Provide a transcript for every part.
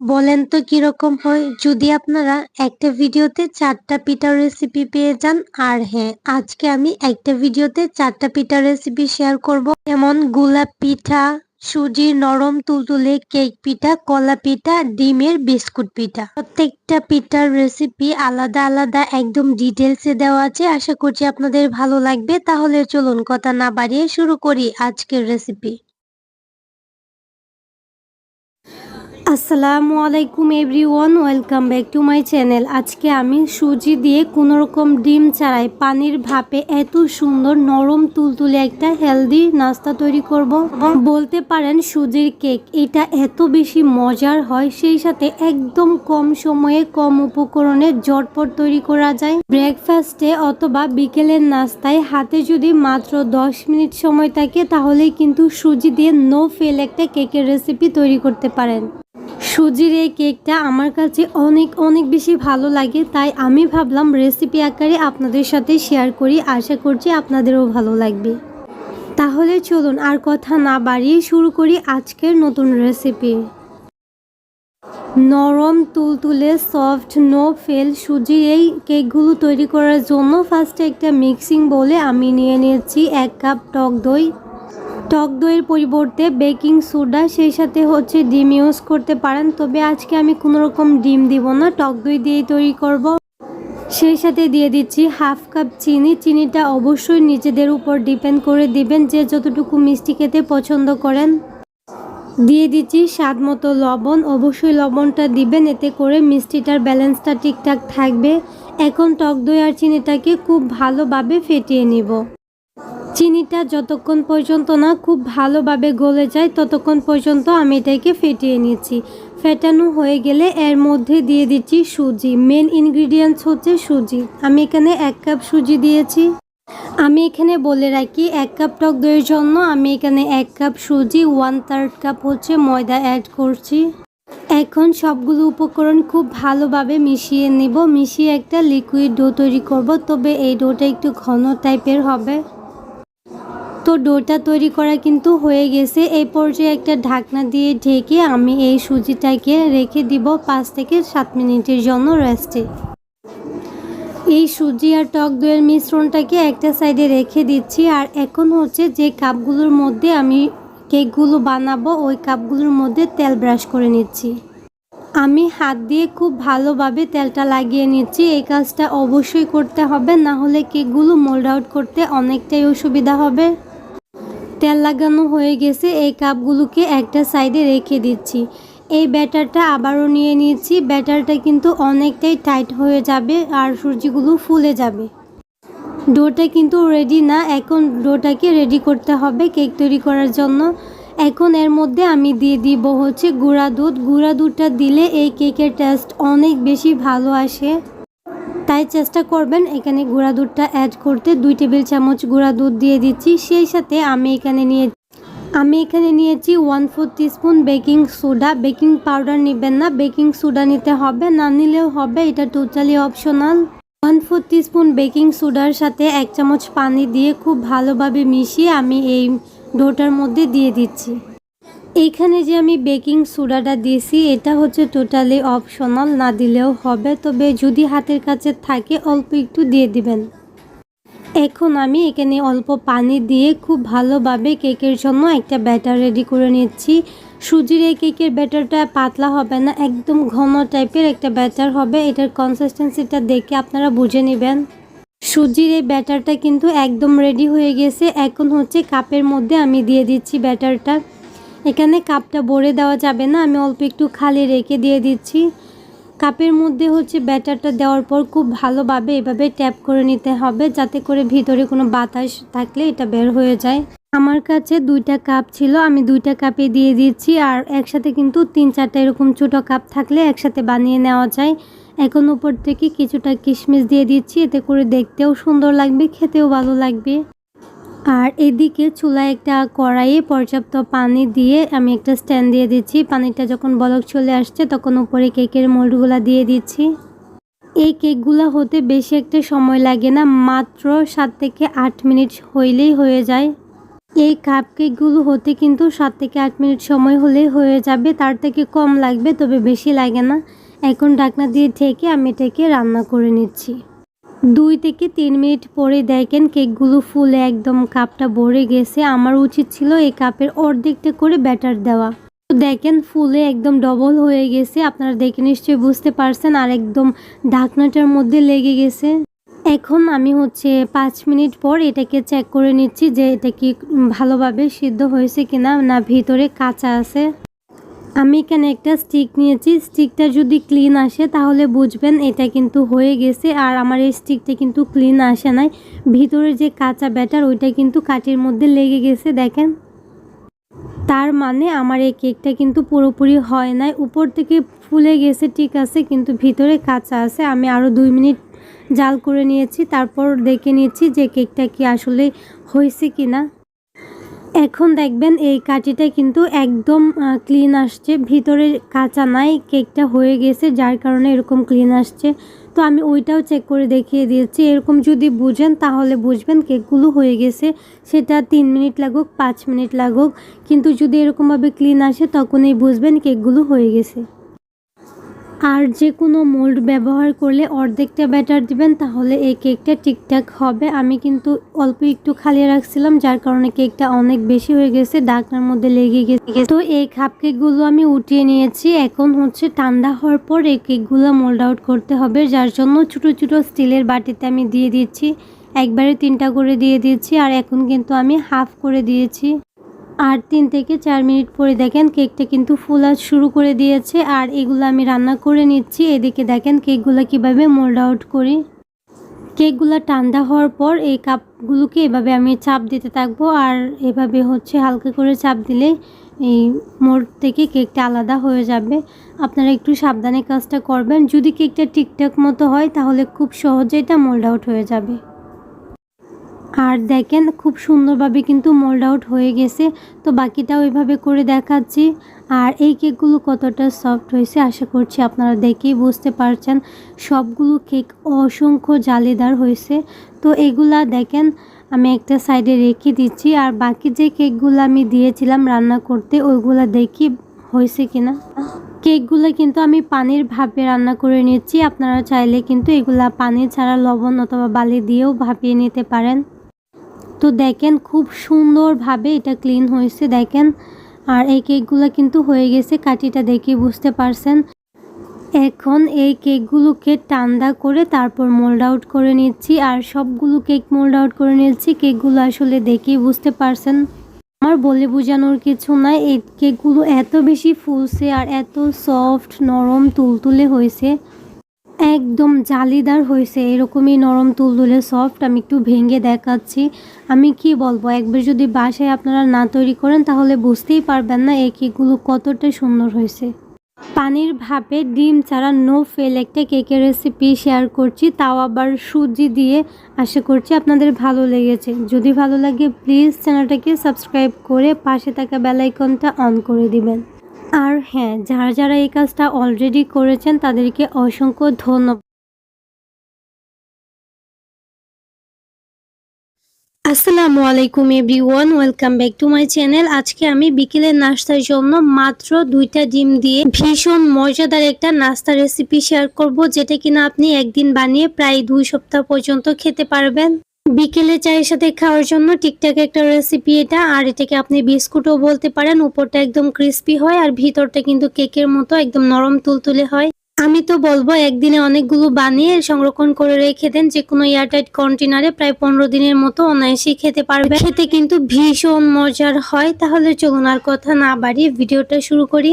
বলেন তো কীরকম হয়? যদি আপনারা একটা ভিডিওতে চারটা পিঠার রেসিপি পেয়ে যান, আর হ্যাঁ আজকে আমি একটা ভিডিওতে চারটা পিঠার রেসিপি শেয়ার করব। যেমন গোলাপ পিঠা সুজির নরম তুলতুলে কেক পিঠা, কলা পিঠা, ডিমের বিস্কুট পিঠা। প্রত্যেকটা পিঠার রেসিপি আলাদা আলাদা, একদম ডিটেলসে দেওয়া আছে। আশা করছি আপনাদের ভালো লাগবে। তাহলে চলুন কথা না বাড়িয়ে শুরু করি আজকের রেসিপি আসসালামু আলাইকুম everyone, welcome back to my channel. আজকে আমি সুজি দিয়ে কোনো রকম ডিম ছাড়াই পানির ভাপে এত সুন্দর নরম তুলতুলে একটা হেলদি নাস্তা তৈরি করব। বলতে পারেন সুজির কেক, এটা এত বেশি মজার হয়, সেই সাথে একদম কম সময়ে কম উপকরণে জটপট তৈরি করা যায়। ব্রেকফাস্টে অথবা বিকেলের নাস্তায় হাতে যদি মাত্র 10 মিনিট সময় থাকে, তাহলেই কিন্তু সুজি দিয়ে নো ফেল একটা কেকের রেসিপি তৈরি করতে পারেন। সুজির এই কেকটা আমার কাছে অনেক অনেক বেশি ভালো লাগে, তাই আমি ভাবলাম রেসিপি আকারে আপনাদের সাথে শেয়ার করি, আশা করছি আপনাদেরও ভালো লাগবে। তাহলে চলুন আর কথা না বাড়িয়ে শুরু করি আজকের নতুন রেসিপি নরম, তুলতুলে সফট নো ফেল সুজির এই কেকগুলো তৈরি করার জন্য ফার্স্টে একটা মিক্সিং বলে আমি নিয়ে নিয়েছি এক কাপ টক দই। টক দইয়ের পরিবর্তে বেকিং সোডা, সেই সাথে হচ্ছে ডিম ইউজ করতে পারেন। তবে আজকে আমি কোনো রকম ডিম দিব না, টক দই দিয়েই তৈরি করব। সেই সাথে দিয়ে দিচ্ছি হাফ কাপ চিনি। চিনিটা অবশ্যই নিজেদের উপর ডিপেন্ড করে দিবেন যে যতটুকু মিষ্টি খেতে পছন্দ করেন। দিয়ে দিচ্ছি স্বাদ মতো লবণ। অবশ্যই লবণটা দিবেন, এতে করে মিষ্টিটার ব্যালেন্সটা ঠিকঠাক থাকবে। এখন টক দই আর চিনিটাকে খুব ভালোভাবে ফেটিয়ে নিব। চিনিটা যতক্ষণ পর্যন্ত না খুব ভালোভাবে গলে যায়, ততক্ষণ পর্যন্ত আমি এটাকে ফেটিয়ে নিচ্ছি। ফেটানো হয়ে গেলে এর মধ্যে দিয়ে দিচ্ছি সুজি। মেন ইনগ্রিডিয়েন্টস হচ্ছে সুজি। আমি এখানে এক কাপ সুজি দিয়েছি। আমি এখানে বলে রাখি, এক কাপ টক দইয়ের জন্য আমি এখানে এক কাপ সুজি ওয়ান থার্ড কাপ হচ্ছে ময়দা অ্যাড করছি। এখন সবগুলো উপকরণ খুব ভালোভাবে মিশিয়ে নিব। মিশিয়ে একটা লিকুইড ডো তৈরি করব, তবে এই ডোটা একটু ঘন টাইপের হবে। তো ডোটা তৈরি করা কিন্তু হয়ে গেছে। এই পর্যায়ে একটা ঢাকনা দিয়ে ঢেকে আমি এই সুজিটাকে রেখে দিব পাঁচ থেকে সাত মিনিটের জন্য রেস্টে। এই সুজি আর টক দইয়ের মিশ্রণটাকে একটা সাইডে রেখে দিচ্ছি। আর এখন হচ্ছে যে কাপগুলোর মধ্যে আমি কেকগুলো বানাবো, ওই কাপগুলোর মধ্যে তেল ব্রাশ করে নিচ্ছি। আমি হাত দিয়ে খুব ভালোভাবে তেলটা লাগিয়ে নিচ্ছি। এই কাজটা অবশ্যই করতে হবে, না হলে কেকগুলো মোল্ড আউট করতে অনেকটাই অসুবিধা হবে। তেল লাগানো হয়ে গেছে, এই কাপগুলোকে একটা সাইডে রেখে দিচ্ছি। এই ব্যাটারটা আবারও নিয়ে নিয়েছি ব্যাটারটা কিন্তু অনেকটাই টাইট হয়ে যাবে আর সূর্যগুলো ফুলে যাবে। ডোটা কিন্তু রেডি না, এখন ডোটাকে রেডি করতে হবে কেক তৈরি করার জন্য। এখন এর মধ্যে আমি দিয়ে দিব হচ্ছে গুঁড়া দুধ। গুঁড়া দুধটা দিলে এই কেকের টেস্ট অনেক বেশি ভালো আসে। তাই চেষ্টা করবেন এখানে গুঁড়া দুধটা অ্যাড করতে। দুই টেবিল চামচ গুঁড়া দুধ দিয়ে দিচ্ছি। সেই সাথে আমি এখানে নিয়ে আমি এখানে নিয়েছি one four teaspoon baking soda baking powder নেবেন না। বেকিং সোডা নিতে হবে। না নিলেও হবে। এটা totally optional one four teaspoon baking সোডার সাথে এক চামচ পানি দিয়ে খুব ভালোভাবে মিশিয়ে আমি এই ডোটার মধ্যে দিয়ে দিচ্ছি। এইখানে যে আমি বেকিং সোডাটা দিয়েছি, এটা হচ্ছে টোটালি অপশনাল না দিলেও হবে। তবে যদি হাতের কাছে থাকে, অল্প একটু দিয়ে দিবেন। এখন আমি এখানে অল্প পানি দিয়ে খুব ভালোভাবে কেকের জন্য একটা ব্যাটার রেডি করে নিচ্ছি। সুজির এই কেকের ব্যাটারটা পাতলা হবে না, একদম ঘন টাইপের একটা ব্যাটার হবে। এটার কনসিস্টেন্সিটা দেখে আপনারা বুঝে নেবেন। সুজির এই ব্যাটারটা কিন্তু একদম রেডি হয়ে গেছে। এখন হচ্ছে কাপের মধ্যে আমি দিয়ে দিচ্ছি ব্যাটারটা। এখানে কাপটা ভরে দেওয়া যাবে না, আমি অল্প একটু খালি রেখে দিয়ে দিচ্ছি। কাপের মধ্যে হচ্ছে ব্যাটারটা দেওয়ার পর খুব ভালোভাবে এভাবে ট্যাপ করে নিতে হবে, যাতে করে ভিতরে কোনো বাতাস থাকলে এটা বের হয়ে যায়। আমার কাছে দুইটা কাপ ছিল, আমি দুইটা কাপে দিয়ে দিচ্ছি, আর একসাথে কিন্তু তিন চারটা এরকম ছোটো কাপ থাকলে একসাথে বানিয়ে নেওয়া যায়। এখন উপর থেকে কিছুটা কিশমিশ দিয়ে দিচ্ছি, এতে করে দেখতেও সুন্দর লাগবে, খেতেও ভালো লাগবে। আর এদিকে চুলায় একটা কড়াইয়ে পর্যাপ্ত পানি দিয়ে আমি একটা স্ট্যান্ড দিয়ে দিচ্ছি। পানিটা যখন বলক চলে আসছে, তখন উপরে কেকের মোল্ডগুলা দিয়ে দিচ্ছি। এই কেকগুলো হতে বেশি একটা সময় লাগে না, মাত্র সাত থেকে আট মিনিট হইলেই হয়ে যায়। এই কাপ কেকগুলো হতে কিন্তু সাত থেকে আট মিনিট সময় হলেই হয়ে যাবে, তার থেকে কম লাগবে, তবে বেশি লাগে না। এখন ঢাকনা দিয়ে ঢেকে আমি এটাকে রান্না করে নিচ্ছি। দুই থেকে তিন মিনিট পরে দেখেন কেকগুলো ফুলে একদম কাপটা ভরে গেছে। আমার উচিত ছিল এই কাপের অর্ধেকটা করে ব্যাটার দেওয়া। তো দেখেন ফুলে একদম ডবল হয়ে গেছে। আপনারা দেখে নিশ্চয়ই বুঝতে পারছেন আর একদম ঢাকনাটার মধ্যে লেগে গেছে। এখন আমি হচ্ছে পাঁচ মিনিট পর এটাকে চেক করে নিচ্ছি যে এটা কি ভালোভাবে সিদ্ধ হয়েছে কিনা না ভিতরে কাঁচা আছে। আমি এখানে একটা স্টিক নিয়েছি? স্টিকটা যদি ক্লিন আসে তাহলে বুঝবেন এটা কিন্তু হয়ে গেছে আর আমার এই স্টিকটা কিন্তু ক্লিন আসে নাই। ভিতরে যে কাঁচা ব্যাটার ওইটা কিন্তু কাঠির মধ্যে লেগে গেছে, দেখেন। তার মানে আমার এই কেকটা কিন্তু পুরোপুরি হয় নাই। উপর থেকে ফুলে গেছে, ঠিক আছে, কিন্তু ভিতরে কাঁচা আছে। আমি আরও দুই মিনিট জাল করে নিয়েছি, তারপর দেখে নিয়েছি যে কেকটা কি আসলে হয়েছে কি না এখন দেখবেন এই কাঠিটা কিন্তু একদম ক্লিন আসছে। ভিতরে কাঁচা নাই, কেকটা হয়ে গেছে, যার কারণে এরকম ক্লিন আসছে। তো আমি ওইটাও চেক করে দেখিয়ে দিয়েছি। এরকম যদি বুঝেন, তাহলে বুঝবেন কেকগুলো হয়ে গেছে। সেটা তিন মিনিট লাগুক, পাঁচ মিনিট লাগুক। কিন্তু যদি এরকমভাবে ক্লিন আসে, তখনই বুঝবেন কেকগুলো হয়ে গেছে। আর যে কোনো মোল্ড ব্যবহার করলে অর্ধেকটা ব্যাটার দিবেন, তাহলে এই কেকটা ঠিকঠাক হবে। আমি কিন্তু অল্প একটু খালি রাখছিলাম, যার কারণে কেকটা অনেক বেশি হয়ে গেছে, ডাকনার মধ্যে লেগে গেছে। তো এই কাপ কেকগুলো আমি উঠিয়ে নিয়েছি। এখন হচ্ছে ঠান্ডা হওয়ার পর এই কেকগুলো মোল্ড আউট করতে হবে, যার জন্য ছোটো ছোটো স্টিলের বাটিতে আমি দিয়ে দিচ্ছি। একবারে তিনটা করে দিয়ে দিয়েছি আর এখন কিন্তু আমি হাফ করে দিয়েছি। আর তিন থেকে চার মিনিট পরে দেখেন কেকটা কিন্তু ফুলা শুরু করে দিয়েছে। আর এগুলো আমি রান্না করে নিচ্ছি। এদিকে দেখেন কেকগুলো কীভাবে মোল্ড আউট করি। কেকগুলো ঠান্ডা হওয়ার পর এই কাপগুলোকে এভাবে আমি চাপ দিতে থাকব। আর এভাবে হচ্ছে হালকা করে চাপ দিলে এই মোড় থেকে কেকটা আলাদা হয়ে যাবে। আপনারা একটু সাবধানে কাজটা করবেন। যদি কেকটা ঠিকঠাক মতো হয়, তাহলে খুব সহজে এটা মোল্ড আউট হয়ে যাবে। আর দেখেন খুব সুন্দরভাবে কিন্তু মোল্ড আউট হয়ে গেছে। তো বাকিটাও এভাবে করে দেখাচ্ছি। আর এই কেকগুলো কতটা সফট হয়েছে আশা করছি আপনারা দেখেই বুঝতে পারছেন। সবগুলো কেক অসংখ্য জালিদার হয়েছে। তো এগুলা দেখেন, আমি একটা সাইডে রেখে দিচ্ছি। আর বাকি যে কেকগুলো আমি দিয়েছিলাম রান্না করতে, ওইগুলা দেখি হয়েছে কিনা। কেকগুলো কিন্তু আমি পানির ভাপে রান্না করে নিচ্ছি। আপনারা চাইলে কিন্তু এগুলা পানি ছাড়া লবণ অথবা বালি দিয়েও ভাপিয়ে নিতে পারেন। তো দেখেন খুব সুন্দরভাবে এটা ক্লিন হয়েছে, দেখেন। আর এই কেকগুলো কিন্তু হয়ে গেছে কাঠিটা দেখে বুঝতে পারছেন। এখন এই কেকগুলোকে ঠান্ডা করে তারপর মোল্ড আউট করে নিচ্ছি, আর সবগুলো কেক মোল্ড আউট করে নিচ্ছি, কেকগুলো আসলে দেখেই বুঝতে পারছেন। আমার বলে বোঝানোর কিছু নাই, এই কেকগুলো এত বেশি ফুলছে আর এত সফট নরম, তুলতুলে হয়েছে। একদম জালিদার হয়েছে, এরকমই নরম তুলতুলে সফট আমি একটু ভেঙে দেখাচ্ছি। আমি কি বলব, একবার যদি বাসায় আপনারা না তৈরি করেন, তাহলে বুঝতেই পারবেন না এই কেকগুলো কতটা সুন্দর হয়েছে। পানির ভাপে ডিম ছাড়া নো ফেল একটা কেকের রেসিপি শেয়ার করছি, তাও আবার সুজি দিয়ে। আশা করছি আপনাদের ভালো লেগেছে। যদি ভালো লাগে প্লিজ চ্যানেলটাকে সাবস্ক্রাইব করে পাশে থাকা বেলাইকনটা অন করে দিবেন। আর হ্যাঁ যারা যারা এই কাজটা অলরেডি করেছেন, তাদেরকে অসংখ্য ধন্যবাদ। আসসালামু আলাইকুম everyone, welcome back to my channel. আজকে আমি বিকেলের নাস্তার জন্য মাত্র দুইটা ডিম দিয়ে ভীষণ মজাদার একটা নাস্তা রেসিপি শেয়ার করব, যেটা কিনা আপনি একদিন বানিয়ে প্রায় দুই সপ্তাহ পর্যন্ত খেতে পারবেন। বিকেলে চায়ের সাথে খাওয়ার জন্য ঠিকঠাক একটা রেসিপি এটা, আর এটাকে আপনি বিস্কুটও বলতে পারেন, উপরটা একদম ক্রিস্পি হয় আর ভিতরটা কিন্তু কেকের মতো একদম নরম তুলতুলে হয়। আমি তো বলব একদিনে অনেকগুলো বানিয়ে সংরক্ষণ করে রেখে দেন যে কোনো এয়ারটাইট কন্টেনারে প্রায় পনেরো দিনের মতো অনায়াসেই খেতে পারবে খেতে কিন্তু ভীষণ মজার হয়, তাহলে চলুন আর কথা না বাড়িয়ে ভিডিওটা শুরু করি।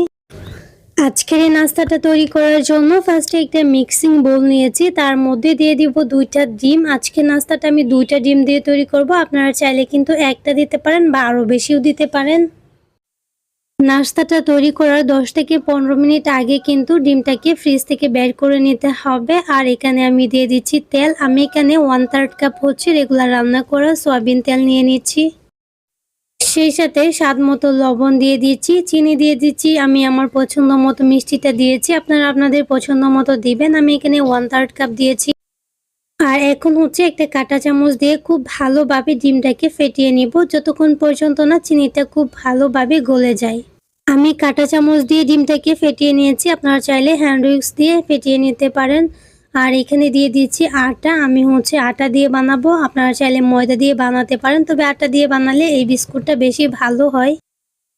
আজকের এই নাস্তাটা তৈরি করার জন্য ফার্স্টে একটা মিক্সিং বোল নিয়েছি। তার মধ্যে দিয়ে দিব দুইটা ডিম। আজকে নাস্তাটা আমি দুইটা ডিম দিয়ে তৈরি করব। আপনারা চাইলে কিন্তু একটা দিতে পারেন বা আরও বেশিও দিতে পারেন। নাস্তাটা তৈরি করার দশ থেকে পনেরো মিনিট আগে কিন্তু ডিমটাকে ফ্রিজ থেকে বের করে নিতে হবে। আর এখানে আমি দিয়ে দিচ্ছি তেল। আমি এখানে ওয়ান থার্ড কাপ হচ্ছে রেগুলার রান্না করা সয়াবিন তেল নিয়ে নিচ্ছি। সেই সাথে স্বাদ মতো লবণ দিয়ে দিচ্ছি চিনি দিয়ে দিচ্ছি আমি আমার পছন্দ মতো মিষ্টিটা দিয়েছি। আপনারা আপনাদের পছন্দ মতো দিবেন, আমি এখানে ওয়ান থার্ড কাপ দিয়েছি। আর এখন হচ্ছে একটা কাঁটা চামচ দিয়ে খুব ভালোভাবে ডিমটাকে ফেটিয়ে নিব, যতক্ষণ পর্যন্ত না চিনিটা খুব ভালোভাবে গলে যায়। আমি কাঁটা চামচ দিয়ে ডিমটাকে ফেটিয়ে নিয়েছি, আপনারা চাইলে হ্যান্ড উইক্স দিয়ে ফেটিয়ে নিতে পারেন। আর এখানে দিয়ে দিচ্ছি আটা। আমি হচ্ছে আটা দিয়ে বানাবো। আপনারা চাইলে ময়দা দিয়ে বানাতে পারেন। তবে আটা দিয়ে বানালে এই বিস্কুটটা বেশি ভালো হয়।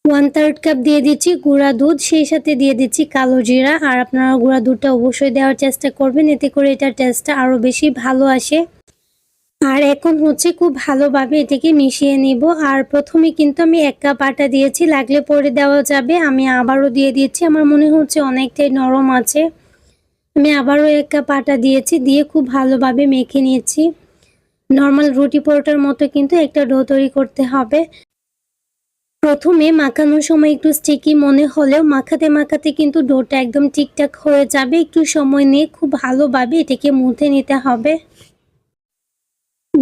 ওয়ান থার্ড কাপ দিয়ে দিচ্ছি গুঁড়া দুধ। সেই সাথে দিয়ে দিচ্ছি কালো জিরা। আর আপনারা গুঁড়া দুধটা অবশ্যই দেওয়ার চেষ্টা করবেন। এতে করে এটার টেস্টটা আরও বেশি ভালো আসে। আর এখন হচ্ছে খুব ভালোভাবে এটাকে মিশিয়ে নিব। আর প্রথমে কিন্তু আমি এক কাপ আটা দিয়েছি। লাগলে পরে দেওয়া যাবে। আমি আবারও দিয়ে দিচ্ছি। আমার মনে হচ্ছে অনেকটাই নরম আছে। আমি আবারও এক কাপ আটা দিয়েছি, দিয়ে খুব ভালোভাবে মেখে নিয়েছি। নর্মাল রুটি পরোটার মতো কিন্তু একটা ডো তৈরি করতে হবে। প্রথমে মাখানোর সময় একটু স্টিকি মনে হলেও মাখাতে মাখাতে কিন্তু ডোটা একদম ঠিকঠাক হয়ে যাবে। একটু সময় নিয়ে খুব ভালোভাবে এটাকে মুথে নিতে হবে।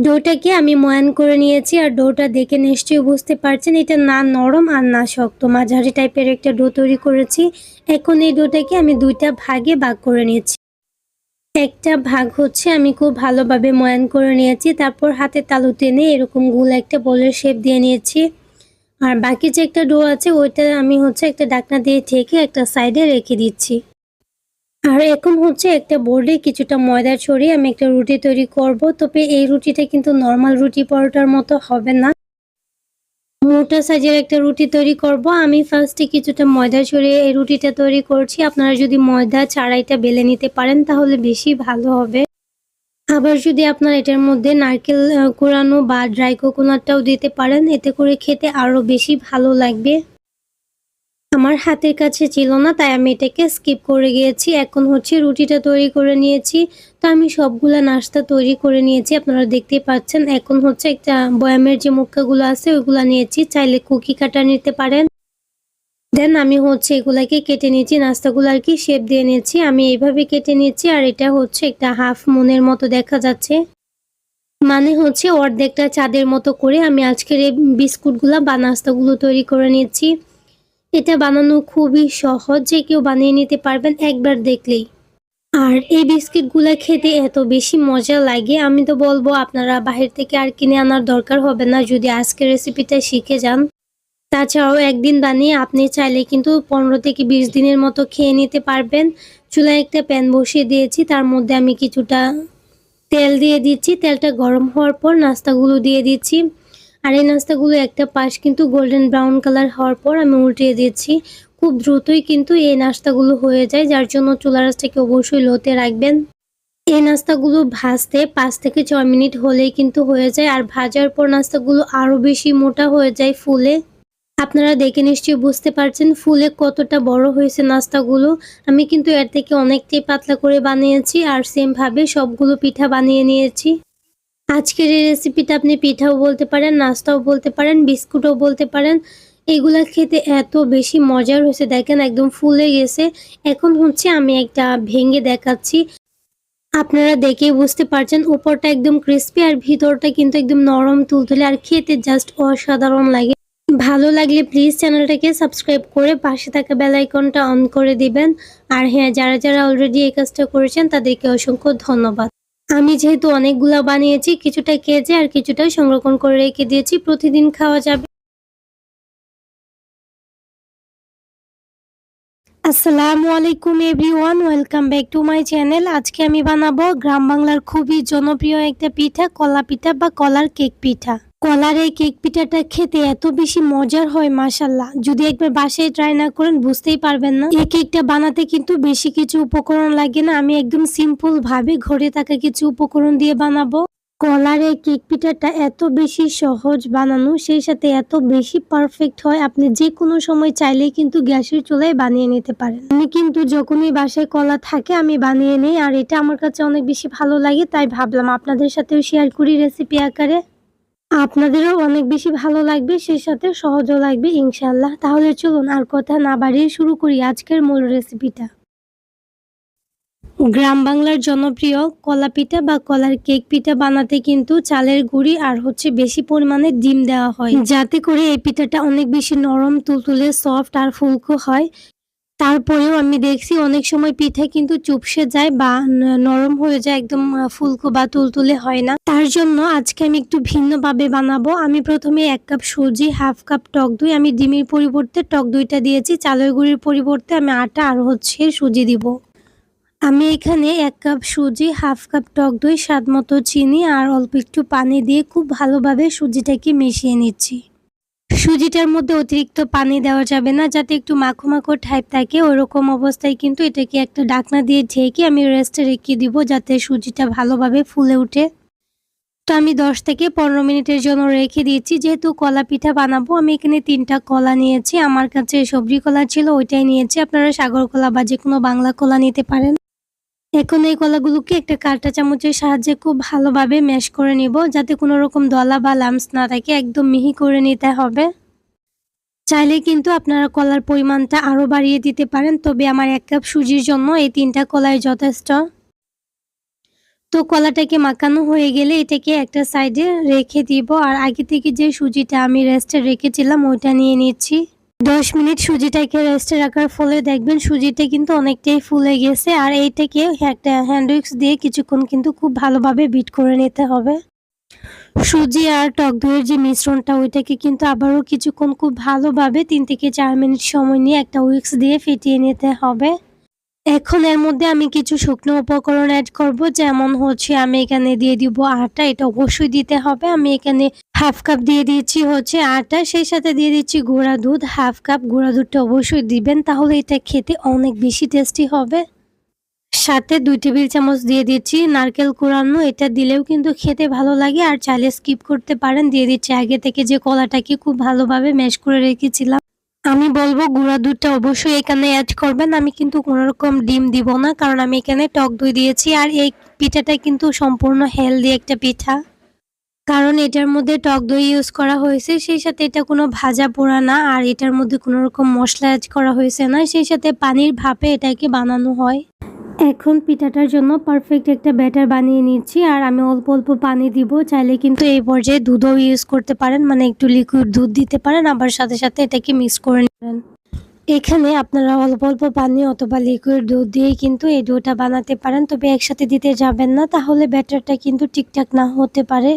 ডোটাকে আমি ময়ান করে নিয়েছি আর ডোটা দেখে নিশ্চয়ই বুঝতে পারছেন এটা না নরম আর না শক্ত। মাঝারি টাইপের একটা ডো তৈরি করেছি। এখন এই ডোটাকে আমি দুইটা ভাগে ভাগ করে নিয়েছি। একটা ভাগ হচ্ছে আমি খুব ভালোভাবে ময়ান করে নিয়েছি, তারপর হাতে তালু টেনে এরকম গোল একটা বলের শেপ দিয়ে নিয়েছি। আর বাকি যে একটা ডো আছে, ওইটা আমি হচ্ছে একটা ডাকনা দিয়ে ঠেকে একটা সাইডে রেখে দিচ্ছি। আর এখন হচ্ছে একটা বোর্ডে কিছুটা ময়দা ছড়িয়ে আমি একটা রুটি তৈরি করব। তবে এই রুটিটা কিন্তু নর্মাল রুটি পরোটার মতো হবে না। মোটা সাইজের একটা রুটি তৈরি করব। আমি ফার্স্টে কিছুটা ময়দা ছড়িয়ে এই রুটিটা তৈরি করছি। আপনারা যদি ময়দা ছাড়াইটা বেলে নিতে পারেন তাহলে বেশি ভালো হবে। আবার যদি আপনার এটার মধ্যে নারকেল কোরানো বা ড্রাই কোকোনাটটাও দিতে পারেন, এতে করে খেতে আরও বেশি ভালো লাগবে। আমার হাতের কাছে ছিল না, তাই আমি এটাকে স্কিপ করে গিয়েছি। এখন হচ্ছে রুটিটা তৈরি করে নিয়েছি। তো আমি সবগুলা নাস্তা তৈরি করে নিয়েছি, আপনারা দেখতেই পাচ্ছেন। এখন হচ্ছে একটা বয়ামের যে মুক্কাগুলো আছে, ওইগুলা নিয়েছি। চাইলে কুকি কাটা নিতে পারেন। দেন আমি হচ্ছে এগুলাকে কেটে নিয়েছি, নাস্তাগুলো আর কি শেপ দিয়ে নিয়েছি। আমি এইভাবে কেটে নিয়েছি, আর এটা হচ্ছে একটা হাফ মনের মতো দেখা যাচ্ছে। মানে হচ্ছে অর্ধেকটা চাঁদের মতো করে আমি আজকের এই বিস্কুটগুলা বা নাস্তাগুলো তৈরি করে নিয়েছি। এটা বানানো খুবই সহজ, যে কেউ বানিয়ে নিতে পারবেন একবার দেখলেই। আর এই বিস্কিটগুলো খেতে এত বেশি মজা লাগে, আমি তো বলব আপনারা বাহির থেকে আর কিনে আনার দরকার হবে না, যদি আজকের রেসিপিটা শিখে যান। তাছাড়াও একদিন বানিয়ে আপনি চাইলে কিন্তু পনেরো থেকে বিশ দিনের মতো খেয়ে নিতে পারবেন। চুলায় একটা প্যান বসিয়ে দিয়েছি, তার মধ্যে আমি কিছুটা তেল দিয়ে দিচ্ছি। তেলটা গরম হওয়ার পর নাস্তাগুলো দিয়ে দিচ্ছি। আর এই নাস্তাগুলো একটা পাশ কিন্তু গোল্ডেন ব্রাউন কালার হওয়ার পর আমি উল্টিয়ে দিয়েছি। খুব দ্রুতই কিন্তু এই নাস্তাগুলো হয়ে যায়, যার জন্য চুলা রাসটাকে অবশ্যই লোতে রাখবেন। এই নাস্তাগুলো ভাজতে পাঁচ থেকে ছয় মিনিট হলেই কিন্তু হয়ে যায়, আর ভাজার পর নাস্তাগুলো আরও বেশি মোটা হয়ে যায় ফুলে। আপনারা দেখে নিশ্চয়ই বুঝতে পারছেন ফুলে কতটা বড় হয়েছে নাস্তাগুলো। আমি কিন্তু এর থেকে অনেকটাই পাতলা করে বানিয়েছি, আর সেম ভাবে সবগুলো পিঠা বানিয়ে নিয়েছি। আজকের এই রেসিপিটা আপনি পিঠাও বলতে পারেন, নাস্তাও বলতে পারেন, বিস্কুটও বলতে পারেন, এগুলা খেতে এত বেশি মজার হয়েছে। দেখেন একদম ফুলে গেছে। এখন হচ্ছে আমি একটা ভেঙে দেখাচ্ছি। আপনারা দেখে বুঝতে পারছেন, উপরটা একদম ক্রিস্পি আর ভিতরটা কিন্তু একদম নরম তুলতুলে আর খেতে জাস্ট অসাধারণ লাগে। ভালো লাগলে প্লিজ চ্যানেলটাকে সাবস্ক্রাইব করে পাশে থাকা বেল আইকনটা অন করে দিবেন। আর হ্যাঁ যারা যারা অলরেডি এই কাজটা করেছেন, তাদেরকে অসংখ্য ধন্যবাদ। আমি যেহেতু অনেকগুলো বানিয়েছি, কিছুটা কেজে আর কিছুটা সংরক্ষণ করে রেখে দিয়েছি, প্রতিদিন খাওয়া যাবে। আসসালামু আলাইকুম everyone, welcome back to my channel. আজকে আমি বানাবো গ্রাম বাংলার খুবই জনপ্রিয় একটা পিঠা, কলা পিঠা বা কলার কেক পিঠা। কলার এই কেক পিঠাটা খেতে এত বেশি মজার হয় মাসাল্লাহ যদি একবার বাসায় ট্রাই না করেন, বুঝতেই পারবেন না। এই কেকটা বানাতে কিন্তু বেশি কিছু উপকরণ লাগে না। আমি একদম সিম্পল ভাবে ঘরে থাকা কিছু উপকরণ দিয়ে বানাবো। কলার এই কেক পিঠাটা এত বেশি সহজ বানানো, সেই সাথে এত বেশি পারফেক্ট হয়, আপনি যে কোনো সময় চাইলেই কিন্তু গ্যাসের চুলায় বানিয়ে নিতে পারেন। আমি কিন্তু যখনই বাসায় কলা থাকে, আমি বানিয়ে নিই। আর এটা আমার কাছে অনেক বেশি ভালো লাগে, তাই ভাবলাম আপনাদের সাথেও শেয়ার করি রেসিপি আকারে। আপনাদেরও অনেক বেশি ভালো লাগবে, সেই সাথে সহজও লাগবে ইনশাল্লাহ তাহলে চলুন আর কথা না বাড়িয়ে শুরু করি আজকের মূল রেসিপিটা গ্রাম বাংলার জনপ্রিয় কলা পিঠা বা কলার কেক পিঠা বানাতে কিন্তু চালের গুঁড়ি আর হচ্ছে বেশি পরিমাণে ডিম দেওয়া হয়। যাতে করে এই পিঠাটা অনেক বেশি নরম, তুলতুলে সফট আর ফুলকো হয়। তারপরেও আমি দেখছি অনেক সময় পিঠা কিন্তু চুপসে যায় বা নরম হয়ে যায়, একদম ফুলকো বা তুলতুলে হয় না। তার জন্য আজকে আমি একটু ভিন্নভাবে বানাবো। আমি প্রথমে এক কাপ সুজি, হাফ কাপ টক দই, আমি ডিমের পরিবর্তে টক দইটা দিয়েছি, চালের গুঁড়ির পরিবর্তে আমি আটা আর হচ্ছে সুজি দিব। আমি এখানে এক কাপ সুজি, হাফ কাপ টক দই স্বাদ মতো চিনি আর অল্প একটু পানি দিয়ে খুব ভালোভাবে সুজিটাকে মিশিয়ে নিচ্ছি। সুজিটার মধ্যে অতিরিক্ত পানি দেওয়া যাবে না, যাতে একটু মাখো মাখো টাইপ থাকে। ওরকম অবস্থায় কিন্তু এটাকে একটা ডাকনা দিয়ে ঢেকে আমি রেস্টে রেখে দিব, যাতে সুজিটা ভালোভাবে ফুলে ওঠে। তো আমি দশ থেকে পনেরো মিনিটের জন্য রেখে দিয়েছি। যেহেতু কলা পিঠা বানাবো, আমি এখানে তিনটা কলা নিয়েছি। আমার কাছে সবজি কলা ছিল, ওইটাই নিয়েছি। আপনারা সাগর কলা বা যে কোনো বাংলা কলা নিতে পারেন। এখন এই কলাগুলোকে একটা কাঁটা চামচের সাহায্যে খুব ভালোভাবে ম্যাশ করে নিব, যাতে কোনো রকম দলা বা লামস না থাকে, একদম মিহি করে নিতে হবে। চাইলে কিন্তু আপনারা কলার পরিমাণটা আরও বাড়িয়ে দিতে পারেন, তবে আমার এক কাপ সুজির জন্য এই তিনটা কলাই যথেষ্ট। তো কলাটাকে মাখানো হয়ে গেলে এটাকে একটা সাইডে রেখে দিব, আর আগে থেকে যে সুজিটা আমি রেস্টে রেখেছিলাম ওইটা নিয়ে নিচ্ছি। দশ মিনিট সুজিটাকে রেস্টে রাখার ফলে দেখবেন সুজিটা কিন্তু অনেকটাই ফুলে গেছে। আর এইটাকে একটা হ্যান্ড উইক্স দিয়ে কিছুক্ষণ কিন্তু খুব ভালোভাবে বিট করে নিতে হবে। সুজি আর টক দইয়ের যে মিশ্রণটা, ওইটাকে কিন্তু আবারও কিছুক্ষণ খুব ভালোভাবে তিন থেকে চার মিনিট সময় নিয়ে একটা উইক্স দিয়ে ফেটিয়ে নিতে হবে। এখন এর মধ্যে আমি কিছু শুকনো উপকরণ অ্যাড করব, যেমন হচ্ছে আমি এখানে দিয়ে দিব আটা, এটা অবশ্যই দিতে হবে। আমি এখানে হাফ কাপ দিয়ে দিয়েছি হচ্ছে আটা, সেই সাথে দিয়ে দিচ্ছি গুঁড়া দুধ হাফ কাপ গুঁড়া দুধটা অবশ্যই দিবেন, তাহলে এটা খেতে অনেক বেশি টেস্টি হবে। সাথে দুই টেবিল চামচ দিয়ে দিচ্ছি নারকেল কুড়ানো, এটা দিলেও কিন্তু খেতে ভালো লাগে, আর চাইলে স্কিপ করতে পারেন। দিয়ে দিচ্ছি আগে থেকে যে কলাটাকে খুব ভালোভাবে ম্যাশ করে রেখেছিলাম। আমি বলব গুঁড়া দুধটা অবশ্যই এখানে অ্যাড করবেন। আমি কিন্তু কোনোরকম ডিম দিব না, কারণ আমি এখানে টক দই দিয়েছি আর এই পিঠাটা কিন্তু সম্পূর্ণ হেলদি একটা পিঠা। কারণ এটার মধ্যে টক দই ইউজ করা হয়েছে, সেই সাথে এটা কোনো ভাজা পোড়া না, আর এটার মধ্যে কোনো রকম মশলা অ্যাড করা হয়েছে না, সেই সাথে পানির ভাপে এটাকে বানানো হয়। এখন পিঠাটার জন্য পারফেক্ট একটা ব্যাটার বানিয়ে নিচ্ছি, আর আমি অল্প অল্প পানি দিব, চাইলে কিন্তু এই পর্যায়ে দুধও ইউজ করতে পারেন মানে একটু লিকুইড দুধ দিতে পারেন, আবার সাথে সাথে এটাকে মিক্স করে নেবেন। এখানে আপনারা অল্প অল্প পানি অথবা লিকুইড দুধ দিয়ে কিন্তু এই ডোটা বানাতে পারেন, তবে একসাথে দিতে যাবেন না, তাহলে ব্যাটারটা কিন্তু ঠিকঠাক না হতে পারে।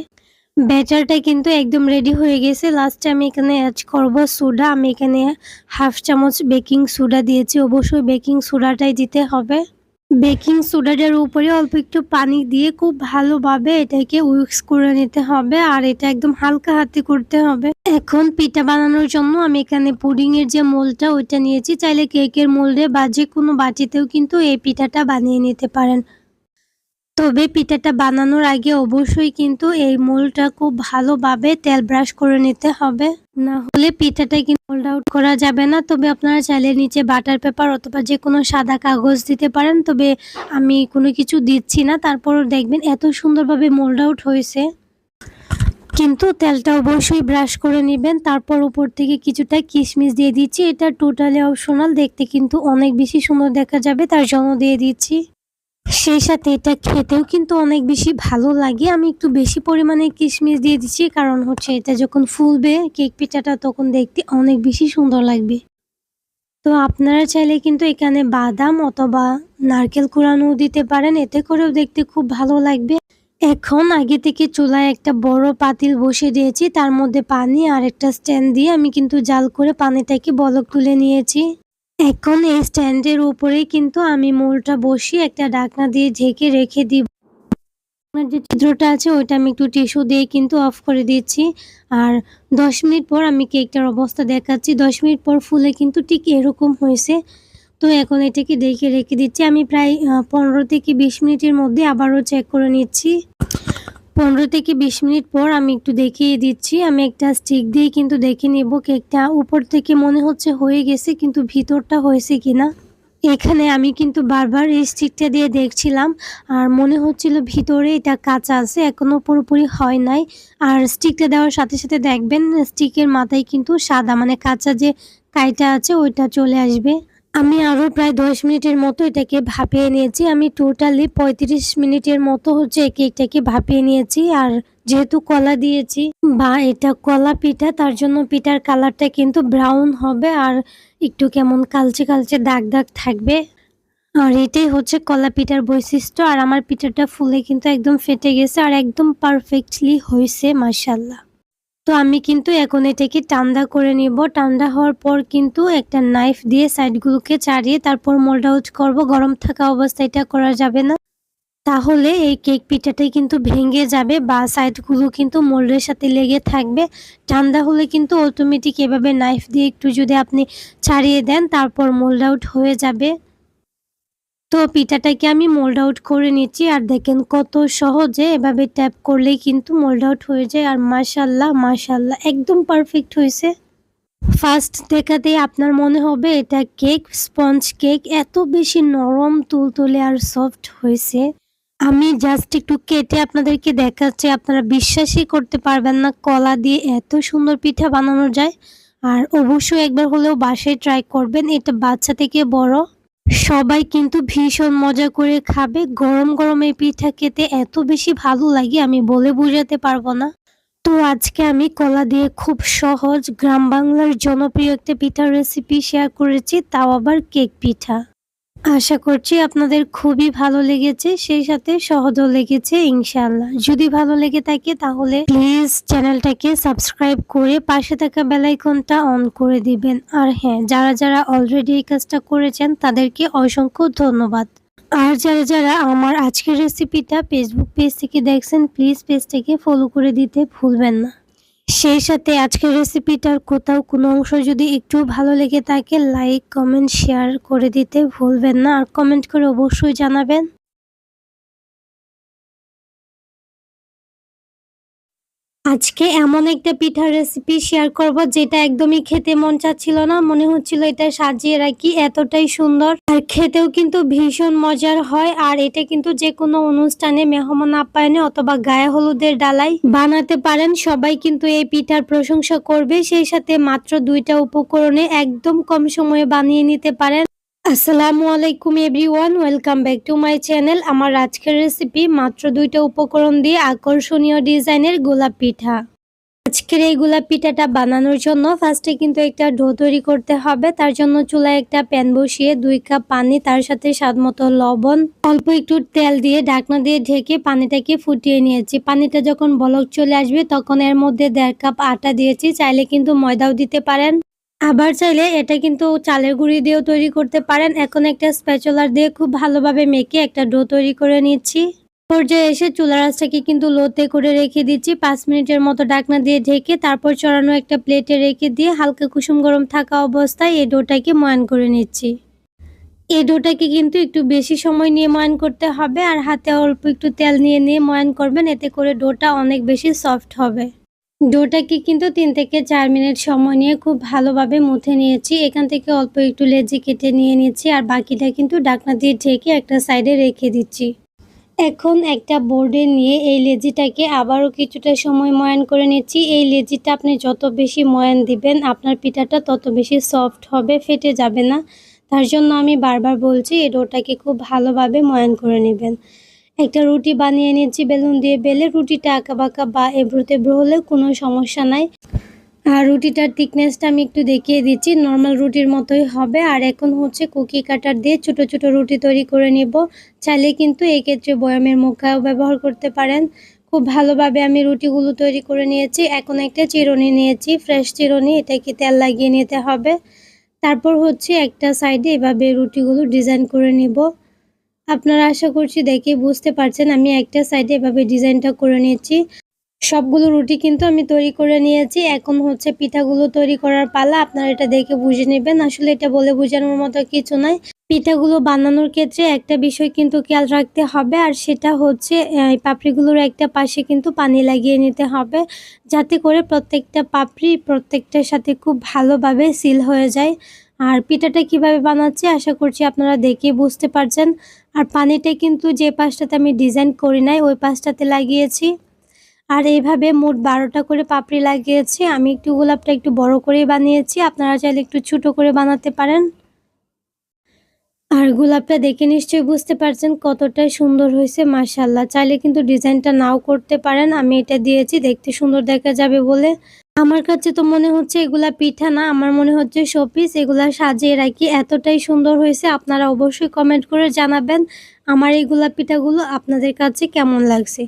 ব্যাটারটা কিন্তু একদম রেডি হয়ে গেছে লাস্টে আমি এখানে অ্যাড করব সোডা আমি এখানে হাফ চামচ বেকিং সোডা দিয়েছি, অবশ্যই বেকিং সোডাটাই দিতে হবে। বেকিং সোডাটার উপরে অল্প একটু পানি দিয়ে খুব ভালোভাবে এটাকে উইক্স করে নিতে হবে আর এটা একদম হালকা হাতে করতে হবে। এখন পিঠা বানানোর জন্য আমি এখানে পুডিং এর যে মোলটা ওইটা নিয়েছি। চাইলে কেকের মোল্ডে বা যে কোনো বাটিতেও কিন্তু এই পিঠাটা বানিয়ে নিতে পারেন। তবে পিঠাটা বানানোর আগে অবশ্যই কিন্তু এই মোলটা খুব ভালোভাবে তেল ব্রাশ করে নিতে হবে। না হলে পিঠাটা কিন্তু মোল্ড আউট করা যাবে না। তবে আপনারা চাইলে নিচে বাটার পেপার অথবা যে কোনো সাদা কাগজ দিতে পারেন। তবে আমি কোনো কিছু দিচ্ছি না। তারপরও দেখবেন এত সুন্দরভাবে মোল্ড আউট হয়েছে। কিন্তু তেলটা অবশ্যই ব্রাশ করে নেবেন। তারপর উপর থেকে কিছুটা কিশমিশ দিয়ে দিচ্ছি। এটা টোটালি অপশনাল। দেখতে কিন্তু অনেক বেশি সুন্দর দেখা যাবে। তার জন্য দিয়ে দিচ্ছি। সেই সাথে এটা খেতেও কিন্তু অনেক বেশি ভালো লাগে। আমি একটু বেশি পরিমাণে কিশমিশ দিয়ে দিচ্ছি, কারণ হচ্ছে এটা যখন ফুলবে, কেক পিঠাটা তখন দেখতে অনেক বেশি সুন্দর লাগবে। তো আপনারা চাইলে কিন্তু এখানে বাদাম অথবা নারকেল কুড়ানো দিতে পারেন, এতে করেও দেখতে খুব ভালো লাগবে। এখন আগে থেকে চুলায় একটা বড় পাতিল বসে দিয়েছি, তার মধ্যে পানি আর একটা স্ট্যান্ড দিয়ে আমি কিন্তু জাল করে পানিটাকে বলক তুলে নিয়েছি। এখন এই স্ট্যান্ডের উপরেই কিন্তু আমি মোলটা বসিয়ে একটা ডাকনা দিয়ে ঢেকে রেখে দিব। যে ছিদ্রটা আছে, ওইটা আমি একটু টিস্যু দিয়ে কিন্তু অফ করে দিচ্ছি। আর দশ মিনিট পর আমি কেকটার অবস্থা দেখাচ্ছি। দশ মিনিট পর ফুলে কিন্তু ঠিক এরকম হয়েছে। তো এখন এটাকে দেখে রেখে দিচ্ছি। আমি প্রায় পনেরো থেকে বিশ মিনিটের মধ্যে আবারও চেক করে নিচ্ছি। পনেরো থেকে বিশ মিনিট পর আমি একটু দেখিয়ে দিচ্ছি। আমি একটা স্টিক দিয়ে কিন্তু দেখে নেব কেকটা উপর থেকে মনে হচ্ছে হয়ে গেছে কিন্তু ভিতরটা হয়েছে কিনা। এখানে আমি কিন্তু বারবার এই স্টিকটা দিয়ে দেখছিলাম আর মনে হচ্ছিল ভিতরে এটা কাঁচা আছে, এখনও পুরোপুরি হয় নাই। আর স্টিকটা দেওয়ার সাথে সাথে দেখবেন স্টিকের মাথায় কিন্তু সাদা মানে কাঁচা যে কাইটা আছে ওইটা চলে আসবে। আমি আরও প্রায় দশ মিনিটের মতো এটাকে ভাপিয়ে নিয়েছি। আমি টোটালি পঁয়ত্রিশ মিনিটের মতো হচ্ছে এই কেকটাকে ভাপিয়ে নিয়েছি আর যেহেতু কলা দিয়েছি বা এটা কলা পিঠা, তার জন্য পিঠার কালারটা কিন্তু ব্রাউন হবে আর একটু কেমন কালচে কালচে দাগ দাগ থাকবে। আর এটাই হচ্ছে কলা পিঠার বৈশিষ্ট্য। আর আমার পিঠাটা ফুলে কিন্তু একদম ফেটে গেছে আর একদম পারফেক্টলি হয়েছে মাসাল্লাহ তো আমি কিন্তু এখন এটাকে ঠান্ডা করে নিব। ঠান্ডা হওয়ার পর কিন্তু একটা নাইফ দিয়ে সাইডগুলোকে চাড়িয়ে তারপর মোল্ড আউট করব। গরম থাকা অবস্থায় এটা করা যাবে না। তাহলে এই কেক পিঠাটাই কিন্তু ভেঙে যাবে বা সাইডগুলো কিন্তু মোল্ডের সাথে লেগে থাকবে। ঠান্ডা হলে কিন্তু অটোমেটিক এভাবে নাইফ দিয়ে একটু যদি আপনি ছাড়িয়ে দেন তারপর মোল্ড আউট হয়ে যাবে। তো পিঠাটাকে আমি মোল্ড আউট করে নিচ্ছি আর দেখেন কত সহজে এভাবে ট্যাপ করলেই কিন্তু মোল্ড আউট হয়ে যায় আর মাশাল্লাহ মাশাল্লাহ একদম পারফেক্ট হয়েছে। ফার্স্ট দেখাতেই আপনার মনে হবে এটা কেক স্পঞ্জ কেক এত বেশি নরম, তুলতুলে আর সফট হয়েছে। আমি জাস্ট একটু কেটে আপনাদেরকে দেখাচ্ছি, আপনারা বিশ্বাসই করতে পারবেন না কলা দিয়ে এত সুন্দর পিঠা বানানো যায়। আর অবশ্যই একবার হলেও বাসায় ট্রাই করবেন, এটা বাচ্চা থেকে বড়। সবাই কিন্তু ভীষণ মজা করে খাবে। গরম গরম এই পিঠা খেতে এত বেশি ভালো লাগে আমি বলে বোঝাতে পারব না। তো আজকে আমি কলা দিয়ে খুব সহজ গ্রাম বাংলার জনপ্রিয় একটা পিঠার রেসিপি শেয়ার করেছি, তাও আবার কেক পিঠা। আশা করছি আপনাদের খুবই ভালো লেগেছে, সেই সাথে সহজও লেগেছে ইনশাল্লাহ যদি ভালো লেগে থাকে তাহলে প্লিজ চ্যানেলটাকে সাবস্ক্রাইব করে পাশে থাকা বেলাইকনটা অন করে দিবেন। আর হ্যাঁ যারা যারা অলরেডি এই কাজটা করেছেন, তাদেরকে অসংখ্য ধন্যবাদ। আর যারা যারা আমার আজকের রেসিপিটা ফেসবুক পেজ থেকে দেখছেন প্লিজ পেজটাকে ফলো করে দিতে ভুলবেন না। সেই সাথে আজকের রেসিপিটার কোথাও কোনো অংশ যদি একটু ভালো লেগে থাকে লাইক কমেন্ট শেয়ার করে দিতে ভুলবেন না। আর কমেন্ট করে অবশ্যই জানাবেন। আজকে এমন একটা পিঠার রেসিপি শেয়ার করব যেটা একদমই খেতে মন চাচ্ছিল না। মনে হচ্ছিল এটা সাজিয়ে রাখি, এতটাই সুন্দর। আর খেতেও কিন্তু ভীষণ মজার হয়, আর এটা কিন্তু যে কোনো অনুষ্ঠানে মেহমান আপ্যায়নে অথবা গায়ে হলুদের ডালাই বানাতে পারেন। সবাই কিন্তু এই পিঠার প্রশংসা করবে, সেই সাথে মাত্র দুইটা উপকরণে একদম কম সময়ে বানিয়ে নিতে পারেন। আসসালামু আলাইকুম everyone, welcome back to my channel. আমার আজকের রেসিপি মাত্র দুইটা উপকরণ দিয়ে আকর্ষণীয় ডিজাইনের গোলাপ পিঠা। আজকের এই গোলাপ পিঠাটা বানানোর জন্য ফার্স্টে কিন্তু একটা ডো তৈরি করতে হবে। তার জন্য চুলায় একটা প্যান বসিয়ে দুই কাপ পানি, তার সাথে স্বাদ মতো লবণ, অল্প একটু তেল দিয়ে ঢাকনা দিয়ে ঢেকে পানিটাকে ফুটিয়ে নিয়েছি। পানিটা যখন বলক চলে আসবে, তখন এর মধ্যে দেড় কাপ আটা দিয়েছি। চাইলে কিন্তু ময়দাও দিতে পারেন। আবার চাইলে এটা কিন্তু চালের গুঁড়ি দিয়েও তৈরি করতে পারেন। এখন একটা স্প্যাচুলার দিয়ে খুব ভালোভাবে মেখে একটা ডো তৈরি করে নিচ্ছি। পর্যায়ে এসে চুলার আঁচটাকে কিন্তু লোতে করে রেখে দিচ্ছি। পাঁচ মিনিটের মতো ডাকনা দিয়ে ঢেকে তারপর চড়ানো একটা প্লেটে রেখে দিয়ে হালকা কুসুম গরম থাকা অবস্থায় এই ডোটাকে ময়ান করে নিচ্ছি। এই ডোটাকে কিন্তু একটু বেশি সময় নিয়ে ময়ান করতে হবে আর হাতে অল্প একটু তেল নিয়ে নিয়ে ময়ান করবেন। এতে করে ডোটা অনেক বেশি সফট হবে। ডোটাকে কিন্তু তিন থেকে চার মিনিট সময় নিয়ে খুব ভালোভাবে মুথে নিয়েছি। এখান থেকে অল্প একটু লেজি কেটে নিয়ে নিচ্ছি আর বাকিটা কিন্তু ডাকনা দিয়ে ঢেকে একটা সাইডে রেখে দিচ্ছি। এখন একটা বোর্ডে নিয়ে এই লেজিটাকে আবারও কিছুটা সময় ময়ান করে নিচ্ছি। এই লেজিটা আপনি যত বেশি ময়ান দিবেন, আপনার পিঠাটা তত বেশি সফট হবে, ফেটে যাবে না। তার জন্য আমি বারবার বলছি, এই ডোটাকে খুব ভালোভাবে ময়ান করে নেবেন। একটা রুটি বানিয়ে নিচ্ছি বেলুন দিয়ে বেলে রুটিটা আঁকা বাঁকা বা এবড়ো তেবড়ো হলে কোনো সমস্যা নাই। আর রুটিটার থিকনেসটা আমি একটু দেখিয়ে দিচ্ছি নর্মাল রুটির মতোই হবে। আর এখন হচ্ছে কুকি কাটার দিয়ে ছোট ছোট রুটি তৈরি করে নিব। চাইলে কিন্তু এক্ষেত্রে বয়ামের মুখাও ব্যবহার করতে পারেন। খুব ভালোভাবে আমি রুটিগুলো তৈরি করে নিয়েছি। এখন একটা চিরুনি নিয়েছি ফ্রেশ চিরুনি, এটাকে তেল লাগিয়ে নিতে হবে। তারপর হচ্ছে একটা সাইডে এভাবে রুটিগুলো ডিজাইন করে নিব। আপনারা আশা করছি দেখে বুঝতে পারছেন, আমি একটা সাইডে এভাবে ডিজাইনটা করে নিয়েছি সবগুলো রুটি কিন্তু আমি তৈরি করে নিয়েছি। এখন হচ্ছে পিঠাগুলো তৈরি করার পালা, আপনারা এটা দেখে বুঝে নেবেন। আসলে এটা বলে বোঝানোর মতো কিছু নয় পিঠাগুলো বানানোর ক্ষেত্রে একটা বিষয় কিন্তু খেয়াল রাখতে হবে, আর সেটা হচ্ছে পাপড়িগুলোর একটা পাশে কিন্তু পানি লাগিয়ে নিতে হবে, যাতে করে প্রত্যেকটা পাপড়ি প্রত্যেকটার সাথে খুব ভালোভাবে সিল হয়ে যায়। আর পিঠাটা কীভাবে বানাচ্ছি, আশা করছি আপনারা দেখে বুঝতে পারছেন। আর পানিটা কিন্তু যে পাশটাতে আমি ডিজাইন করি নাই, ওই পাশটাতে লাগিয়েছি। আর এইভাবে মোট বারোটা করে পাপড়ি লাগিয়েছি। আমি একটু গোলাপটা একটু বড় করে বানিয়েছি। আপনারা চাইলে একটু ছোটো করে বানাতে পারেন। আর গোলাপটা দেখে নিশ্চয়ই বুঝতে পারছেন কতটা সুন্দর হয়েছে মাশাল্লাহ চাইলে কিন্তু ডিজাইনটা নাও করতে পারেন। আমি এটা দিয়েছি, দেখতে সুন্দর দেখা যাবে বলে। আমার কাছে তো মনে হচ্ছে এগুলা পিঠা না, আমার মনে হচ্ছে শোপিস, এগুলা সাজিয়ে রাখি। এতটাই সুন্দর হয়েছে, আপনারা অবশ্যই কমেন্ট করে জানাবেন আমার এই গোলাপ পিঠাগুলো আপনাদের কাছে কেমন লাগছে।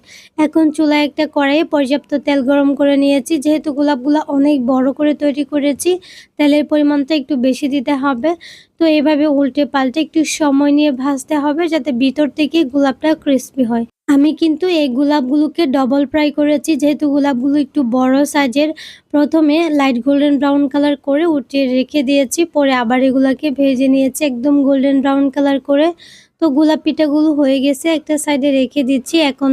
এখন চুলায় একটা কড়াইয়ে পর্যাপ্ত তেল গরম করে নিয়েছি, যেহেতু গোলাপগুলো অনেক বড় করে তৈরি করেছি, তেলের পরিমাণটা একটু বেশি দিতে হবে। তো এভাবে উল্টে পাল্টে একটু সময় নিয়ে ভাজতে হবে, যাতে ভিতর থেকে গোলাপটা ক্রিস্পি হয়। আমি কিন্তু এই গোলাপগুলোকে ডবল ফ্রাই করেছি, যেহেতু গোলাপগুলো একটু বড় সাইজের প্রথমে লাইট গোল্ডেন ব্রাউন কালার করে উঠিয়ে রেখে দিয়েছি, পরে আবার এগুলাকে ভেজে নিয়েছি একদম গোল্ডেন ব্রাউন কালার করে। তো গোলাপ পিঠাগুলো হয়ে গেছে, একটা সাইডে রেখে দিচ্ছি। এখন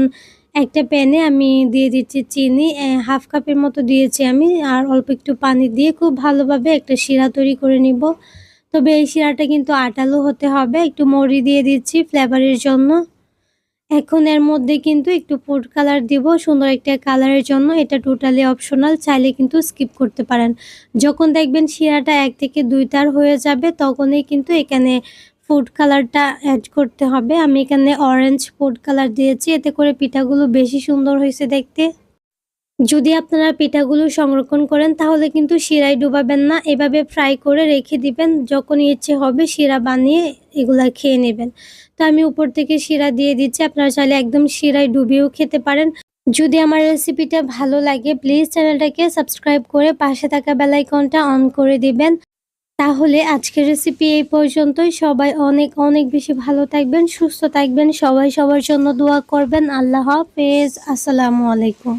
একটা প্যানে আমি দিয়ে দিচ্ছি চিনি হাফ কাপের মতো দিয়েছি আমি, আর অল্প একটু পানি দিয়ে খুব ভালোভাবে একটা শিরা তৈরি করে নিব। তবে এই শিরাটা কিন্তু আটালো হতে হবে, একটু মরি দিয়ে দিচ্ছি ফ্লেভারের জন্য। এখন এর মধ্যে কিন্তু একটু ফুড কালার দিব, সুন্দর একটা কালারের জন্য। এটা টোটালি অপশনাল চাইলে কিন্তু স্কিপ করতে পারেন। যখন দেখবেন শিরাটা এক থেকে দুই তার হয়ে যাবে, তখনই কিন্তু এখানে ফুড কালারটা অ্যাড করতে হবে। আমি এখানে অরেঞ্জ ফুড কালার দিয়েছি, এতে করে পিঠাগুলো বেশি সুন্দর হয়েছে দেখতে। যদি আপনারা পিঠাগুলো সংরক্ষণ করেন, তাহলে কিন্তু শিরায় ডুবাবেন না। এভাবে ফ্রাই করে রেখে দিবেন। যখন ইচ্ছে হবে, শিরা বানিয়ে এগুলা খেয়ে নেবেন। তো আমি উপর থেকে শিরা দিয়ে দিচ্ছি। আপনারা চাইলে একদম শিরায় ডুবিয়েও খেতে পারেন। যদি আমার রেসিপিটা ভালো লাগে, প্লিজ চ্যানেলটাকে সাবস্ক্রাইব করে পাশে থাকা বেলাইকনটা অন করে দিবেন। তাহলে আজকের রেসিপি এই পর্যন্তই। সবাই অনেক অনেক বেশি ভালো থাকবেন, সুস্থ থাকবেন। সবাই সবার জন্য দোয়া করবেন। আল্লাহ হাফেজ। আসসালামু আলাইকুম।